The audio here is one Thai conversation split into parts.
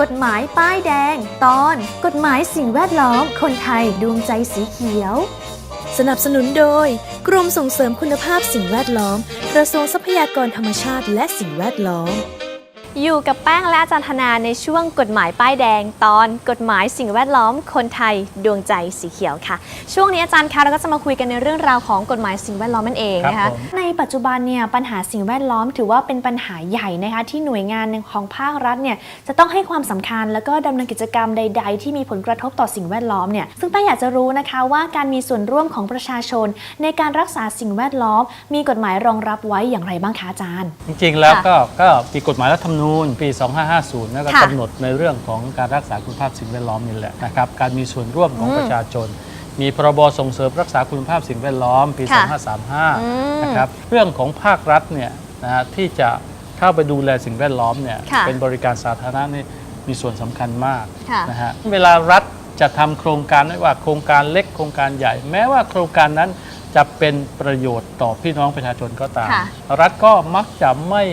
กฎหมายป้ายแดง ตอน กฎหมายสิ่งแวดล้อม คนไทยดวงใจสีเขียว สนับสนุนโดย กรมส่งเสริมคุณภาพสิ่งแวดล้อม กระทรวงทรัพยากรธรรมชาติและสิ่งแวดล้อม อยู่กับแป้งและอาจารย์ธนาในช่วงกฎหมายป้ายแดง ตอนกฎหมายสิ่งแวดล้อมคนไทยดวงใจสีเขียวค่ะ ช่วงนี้อาจารย์คะเราก็จะมาคุยกันในเรื่องราวของกฎหมายสิ่งแวดล้อมนั่นเองนะครัคะบผม ในปัจจุบันเนี่ยปัญหาสิ่งแวดล้อมถือว่าเป็นปัญหาใหญ่นะคะที่หน่วยงานของภาครัฐเนี่ยจะต้องให้ความสำคัญแล้วก็ดำเนินกิจกรรมใด ๆ ที่มีผลกระทบต่อสิ่งแวดล้อมเนี่ยซึ่งแป้งอยากจะรู้นะคะว่าการมีส่วนร่วมของประชาชน ในการรักษาสิ่งแวดล้อม มีกฎหมายรองรับไว้อย่างไรบ้างคะอาจารย์ จริงๆแล้วค่ะก็ก็มีกฎหมายรัฐธรรมนูญปี 2550แล้วก็ค่ะกำหนดในเรื่องของการรักษาคุณภาพสิ่งแวดล้อมนี่แหละนะครับ การมีส่วนร่วมของอืมประชาชน มีพรบส่งเสริมรักษาคุณภาพสิ่งแวดล้อมปี ค่ะอืม2535 นะครับเรื่องของภาครัฐเนี่ยนะฮะที่จะเข้าไปดูแลสิ่งแวดล้อมเนี่ยค่ะเป็นบริการสาธารณะนี่มีส่วนสำคัญมากค่ะ นะฮะเวลารัฐจะทำโครงการไม่ว่าโครงการเล็กโครงการใหญ่ แม้ว่าโครงการนั้นจะเป็นประโยชน์ต่อพี่น้องประชาชนก็ตาม ค่ะ รัฐก็มักจะไม่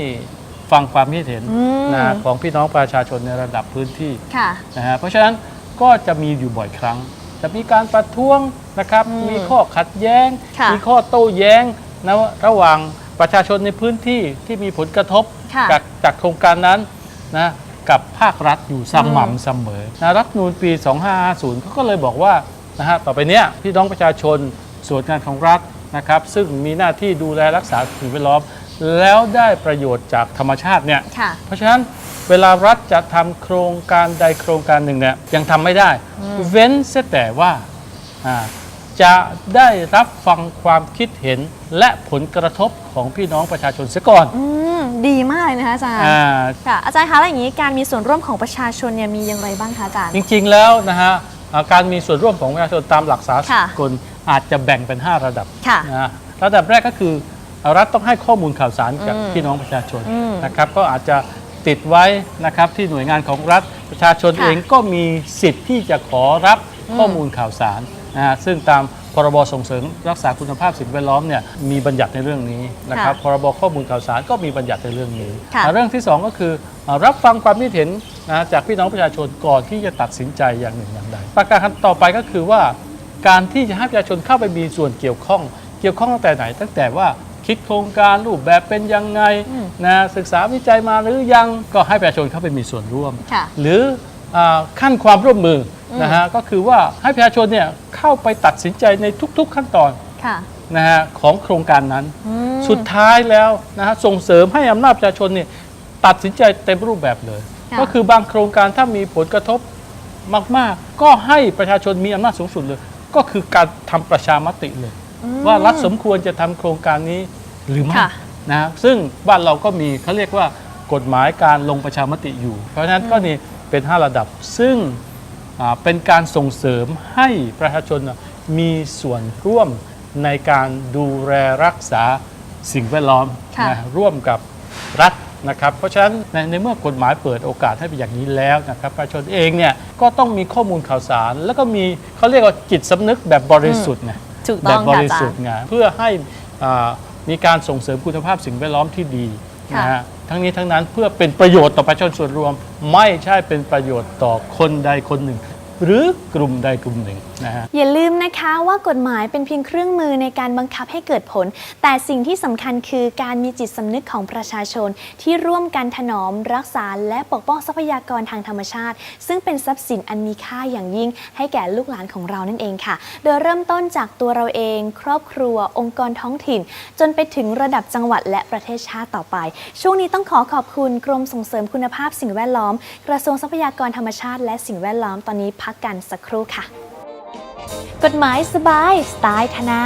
ฟังความคิดเห็นอืมนะฮะของพี่น้องประชาชนในระดับพื้นที่ ค่ะ นะฮะเพราะฉะนั้นก็จะมีอยู่บ่อยครั้ง จะมีการประท้วงนะครับอืมมีข้อขัดแย้ง ค่ะมีข้อโต้แย้งนะระหว่างประชาชนในพื้นที่ที่มีผลกระทบค่ะจากจากโครงการนั้นนะกับภาครัฐอยู่สม่ำเสมอนะรัฐธรรมนูญปี 2550เขาก็เลยบอกว่านะฮะต่อไปเนี้ยพี่น้องประชาชนส่วนงานของรัฐนะครับ ซึ่งมีหน้าที่ดูแลรักษาสิ่งแวดล้อม แล้วได้ประโยชน์จากธรรมชาติเนี่ยค่ะ เพราะฉะนั้นเวลารัฐจะทำโครงการใดโครงการหนึ่งเนี่ยยังทำไม่ได้ เว้นเสียแต่ว่าอ่า จะได้รับฟังความคิดเห็นและผลกระทบของพี่น้องประชาชนเสียก่อนอืมดีมากเลยนะคะอาจารย์อ่า ค่ะอาจารย์คะแล้วอย่างนี้การมีส่วนร่วมของประชาชนเนี่ยมีอย่างไรบ้างคะอาจารย์ จริงๆ แล้วนะฮะอ่าการมีส่วนร่วมของประชาชนตามหลักสาค่ะกลอาจจะแบ่งเป็น 5 ระดับค่ะ นะฮะระดับแรกก็คือ รัฐต้องให้ข้อมูลข่าวสารกับอืมพี่น้องประชาชนอืมนะครับก็อาจจะติดไว้นะครับที่หน่วยงานของรัฐประชาชนค่ะเองก็มีสิทธิ์ที่จะขอรับข้อมูลข่าวสารนะฮะซึ่งตามพรบส่งเสริมรักษาคุณภาพสิ่งแวดล้อมเนี่ยมีบัญญัติในเรื่องนี้นะครับพรบข้อมูลข่าวสารก็มีบัญญัติในเรื่องนี้ค่ะเรื่องที่สองก็คือเอ่อรับฟังความคิดเห็นนะจากพี่น้องประชาชนก่อนที่จะตัดสินใจอย่างหนึ่งอย่างใดประการต่อไปก็คือว่า การที่จะให้ประชาชนเข้าไปมีส่วนเกี่ยวข้อง เกี่ยวข้องตั้งแต่ไหน ตั้งแต่ว่า คิดโครงการรูปแบบเป็นยังไงอืมนะศึกษาวิจัยมาหรือยังก็ให้ประชาชนเข้าไปมีส่วนร่วมค่ะหรืออาขั้นความร่วมมืออนะฮะก็คือว่าให้ประชาชนเนี่ยเข้าไปตัดสินใจในทุกๆขั้นตอนค่ะนะฮะของโครงการนั้นอืมสุดท้ายแล้วนะฮะส่งเสริมให้อำนาจประชาชนเนี่ยตัดสินใจเต็มรูปแบบเลยค่ะก็คือบางโครงการถ้ามีผลกระทบมาก ๆ ก็ให้ประชาชนมีอำนาจสูงสุดเลย ก็คือการทำประชามติเลยอืม ว่ารัฐสมควรจะทำโครงการนี้หรือไม่ค่ะนะฮะซึ่งบ้านเราก็มีเขาเรียกว่ากฎหมายการลงประชามติอยู่ เพราะฉะนั้นก็นี่เป็น 5 ระดับซึ่งอ่าเป็นการส่งเสริมให้ประชาชนน่ะมีส่วนร่วมในการดูแลรักษาสิ่งแวดล้อมค่ะนะร่วมกับรัฐนะครับเพราะฉะนั้นในในเมื่อกฎหมายเปิดโอกาสให้เป็นอย่างนี้แล้วนะครับประชาชนเองเนี่ยก็ต้องมีข้อมูลข่าวสาร แล้วก็มีเขาเรียกว่าจิตสำนึกแบบบริสุทธิ์ไง ถูกแบต้บองบค่ะริอาจาสุรทย์ธิ์ไงเพื่อให้อ่ามีการส่งเสริมคุณภาพสิ่งแวดล้อมที่ดีค่ะ นะฮะทั้งนี้ทั้งนั้นเพื่อเป็นประโยชน์ต่อประชาชนส่วนรวม ไม่ใช่เป็นประโยชน์ต่อคนใดคนหนึ่ง หรือกลุ่มใดกลุ่มหนึ่ง นะฮะอย่าลืมนะคะว่ากฎหมายเป็นเพียงเครื่องมือในการบังคับให้เกิดผล แต่สิ่งที่สำคัญคือการมีจิตสำนึกของประชาชน ที่ร่วมกันถนอม รักษา และปกป้องทรัพยากรทางธรรมชาติ ซึ่งเป็นทรัพย์สินอันมีค่าอย่างยิ่ง ให้แก่ลูกหลานของเรานั่นเองค่ะ โดยเริ่มต้นจากตัวเราเอง ครอบครัว องค์กรท้องถิ่น จนไปถึงระดับจังหวัดและประเทศชาติต่อไป ช่วงนี้ต้องขอขอบคุณกรมส่งเสริมคุณภาพสิ่งแวดล้อม กระทรวงทรัพยากรธรรมชาติ และสิ่งแวดล้อมตอนนี้พักกันสักครู่ค่ะ กฎหมายสบายสไตล์ธนา